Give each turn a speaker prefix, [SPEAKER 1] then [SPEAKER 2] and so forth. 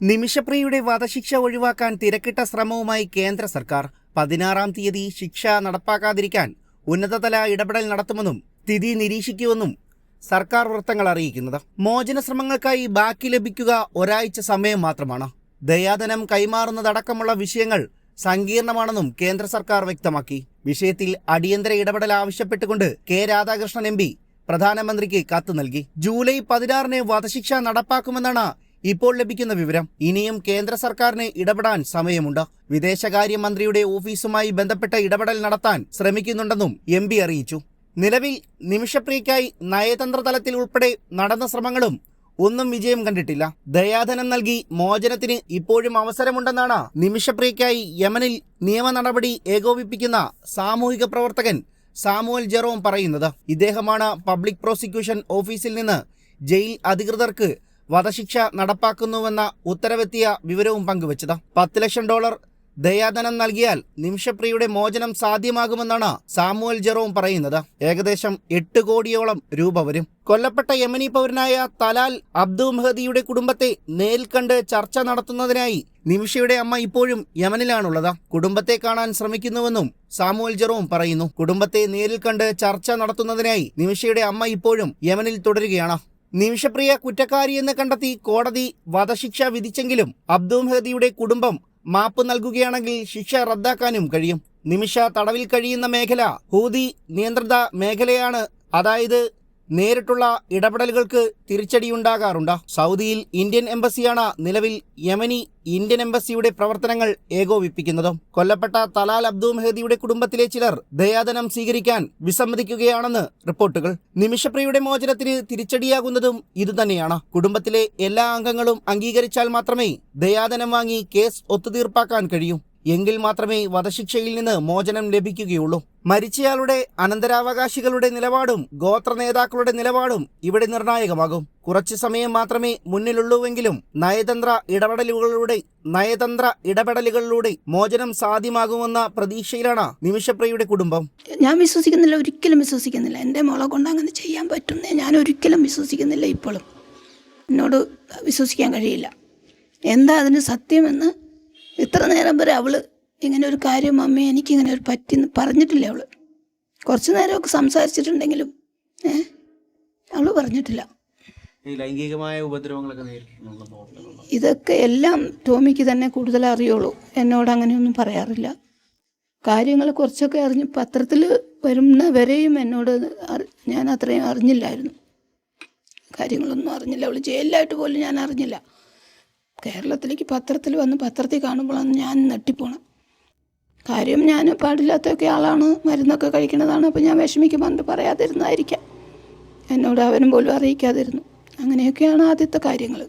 [SPEAKER 1] നിമിഷപ്രിയയുടെ വധശിക്ഷ ഒഴിവാക്കാൻ തിരക്കിട്ട ശ്രമവുമായി കേന്ദ്ര സർക്കാർ പതിനാറാം തീയതി ശിക്ഷ നടപ്പാക്കാതിരിക്കാൻ ഉന്നതതല ഇടപെടൽ നടത്തുമെന്നും സ്ഥിതി നിരീക്ഷിക്കുമെന്നും സർക്കാർ വൃത്തങ്ങൾ അറിയിക്കുന്നത്. മോചന ശ്രമങ്ങൾക്കായി ബാക്കി ലഭിക്കുക ഒരാഴ്ച സമയം മാത്രമാണ്. ദയാധനം കൈമാറുന്നതടക്കമുള്ള വിഷയങ്ങൾ സങ്കീർണമാണെന്നും കേന്ദ്ര സർക്കാർ വ്യക്തമാക്കി. വിഷയത്തിൽ അടിയന്തര ഇടപെടൽ ആവശ്യപ്പെട്ടുകൊണ്ട് കെ രാധാകൃഷ്ണൻ എം പ്രധാനമന്ത്രിക്ക് കത്ത് നൽകി. ജൂലൈ പതിനാറിന് വധശിക്ഷ നടപ്പാക്കുമെന്നാണ് ഇപ്പോൾ ലഭിക്കുന്ന വിവരം ഇനിയും കേന്ദ്ര സർക്കാരിന് ഇടപെടാൻ സമയമുണ്ട്. വിദേശകാര്യമന്ത്രിയുടെ ഓഫീസുമായി ബന്ധപ്പെട്ട ഇടപെടൽ നടത്താൻ ശ്രമിക്കുന്നുണ്ടെന്നും എം അറിയിച്ചു. നിലവിൽ നിമിഷപ്രിയയ്ക്കായി നയതന്ത്ര തലത്തിൽ ഉൾപ്പെടെ നടന്ന ശ്രമങ്ങളും ഒന്നും വിജയം കണ്ടിട്ടില്ല. ദയാധനം നൽകി മോചനത്തിന് ഇപ്പോഴും അവസരമുണ്ടെന്നാണ് നിമിഷപ്രിയയ്ക്കായി യമനിൽ നിയമ നടപടി ഏകോപിപ്പിക്കുന്ന സാമൂഹിക പ്രവർത്തകൻ സാമുവൽ ജെറോം പറയുന്നത്. ഇദ്ദേഹമാണ് പബ്ലിക് പ്രോസിക്യൂഷൻ ഓഫീസിൽ നിന്ന് ജയിൽ അധികൃതർക്ക് വധശിക്ഷ നടപ്പാക്കുന്നുവെന്ന ഉത്തരവെത്തിയ വിവരവും പങ്കുവച്ചത്. പത്ത് ലക്ഷം ഡോളർ ദയാധനം നൽകിയാൽ നിമിഷപ്രിയയുടെ മോചനം സാധ്യമാകുമെന്നാണ് സാമുവൽ ജെറോം പറയുന്നത്. ഏകദേശം എട്ട് കോടിയോളം രൂപ വരും. കൊല്ലപ്പെട്ട യമനി പൗരനായ തലാൽ അബ്ദു മെഹദിയുടെ കുടുംബത്തെ നേരിൽ കണ്ട് ചർച്ച നടത്തുന്നതിനായി നിമിഷയുടെ അമ്മ ഇപ്പോഴും യമനിലാണുള്ളത്. കുടുംബത്തെ കാണാൻ ശ്രമിക്കുന്നുവെന്നും സാമുവൽ ജെറോം പറയുന്നു. കുടുംബത്തെ നേരിൽ കണ്ട് ചർച്ച നടത്തുന്നതിനായി നിമിഷയുടെ അമ്മ ഇപ്പോഴും യമനിൽ തുടരുകയാണ്. നിമിഷപ്രിയ കുറ്റക്കാരിയെന്ന് കണ്ടെത്തി കോടതി വധശിക്ഷ വിധിച്ചെങ്കിലും അബ്ദു മെഹദിയുടെ കുടുംബം മാപ്പ് നൽകുകയാണെങ്കിൽ ശിക്ഷ റദ്ദാക്കാനും കഴിയും. നിമിഷ തടവിൽ കഴിയുന്ന മേഖല ഹൂതി നിയന്ത്രിത മേഖലയാണ്. അതായത് നേരിട്ടുള്ള ഇടപെടലുകൾക്ക് തിരിച്ചടിയുണ്ടാകാറുണ്ട്. സൗദിയിൽ ഇന്ത്യൻ എംബസിയാണ് നിലവിൽ യമനി ഇന്ത്യൻ എംബസിയുടെ പ്രവർത്തനങ്ങൾ ഏകോപിപ്പിക്കുന്നത്. കൊല്ലപ്പെട്ട തലാൽ അബ്ദു മെഹദിയുടെ കുടുംബത്തിലെ ചിലർ ദയാധനം സ്വീകരിക്കാൻ വിസമ്മതിക്കുകയാണെന്ന് റിപ്പോർട്ടുകൾ. നിമിഷപ്രിയയുടെ മോചനത്തിന് തിരിച്ചടിയാകുന്നതും ഇതുതന്നെയാണ്. കുടുംബത്തിലെ എല്ലാ അംഗങ്ങളും അംഗീകരിച്ചാൽ മാത്രമേ ദയാധനം വാങ്ങി കേസ് ഒത്തുതീർപ്പാക്കാൻ കഴിയൂ. എങ്കിൽ മാത്രമേ വധശിക്ഷയിൽ നിന്ന് മോചനം ലഭിക്കുകയുള്ളൂ. മരിച്ചയാളുടെ അനന്തരാവകാശികളുടെ നിലപാടും ഗോത്ര നേതാക്കളുടെ നിലപാടും ഇവിടെ നിർണായകമാകും. കുറച്ചു സമയം മാത്രമേ മുന്നിലുള്ളൂവെങ്കിലും നയതന്ത്ര ഇടപെടലുകളിലൂടെ നയതന്ത്ര ഇടപെടലുകളിലൂടെ മോചനം സാധ്യമാകുമെന്ന പ്രതീക്ഷയിലാണ് നിമിഷപ്രിയയുടെ കുടുംബം.
[SPEAKER 2] ഞാൻ വിശ്വസിക്കുന്നില്ല ഒരിക്കലും വിശ്വസിക്കുന്നില്ല. എന്റെ മോളെ കൊണ്ട് അങ്ങനെ ചെയ്യാൻ പറ്റുന്നേ ഞാൻ ഒരിക്കലും വിശ്വസിക്കുന്നില്ല ഇപ്പോഴും. എന്നോട് വിശ്വസിക്കാൻ കഴിയില്ല. എന്താ അതിന് സത്യമെന്ന് ഇത്ര നേരം വരെ അവൾ ഇങ്ങനെ ഒരു കാര്യം അമ്മ എനിക്കിങ്ങനെ ഒരു പറ്റിന്ന് പറഞ്ഞിട്ടില്ല അവൾ. കുറച്ച് നേരമൊക്കെ സംസാരിച്ചിട്ടുണ്ടെങ്കിലും ഏ അവൾ പറഞ്ഞിട്ടില്ല.
[SPEAKER 3] ലൈംഗികമായ ഉപദ്രവങ്ങളൊക്കെ
[SPEAKER 2] ഇതൊക്കെ എല്ലാം ടോമിക്ക് തന്നെ കൂടുതൽ അറിയുള്ളൂ. എന്നോട് അങ്ങനെയൊന്നും പറയാറില്ല. കാര്യങ്ങൾ കുറച്ചൊക്കെ അറിഞ്ഞ് പത്രത്തിൽ വരുന്ന വരെയും എന്നോട് ഞാൻ അത്രയും അറിഞ്ഞില്ലായിരുന്നു. കാര്യങ്ങളൊന്നും അറിഞ്ഞില്ല. അവൾ ജയിലിലായിട്ട് പോലും ഞാൻ അറിഞ്ഞില്ല. കേരളത്തിലേക്ക് പത്രത്തിൽ വന്ന് പത്രത്തിൽ കാണുമ്പോഴാണ് ഞാൻ നെട്ടിപ്പോണം കാര്യം ഞാൻ പാടില്ലാത്തൊക്കെ ആളാണ്. മരുന്നൊക്കെ കഴിക്കുന്നതാണ്. അപ്പോൾ ഞാൻ വിഷമിക്കുമ്പോൾ എന്നിട്ട് പറയാതിരുന്നതായിരിക്കാം എന്നോട് അവനും പോലും അറിയിക്കാതിരുന്നു. അങ്ങനെയൊക്കെയാണ് ആദ്യത്തെ കാര്യങ്ങൾ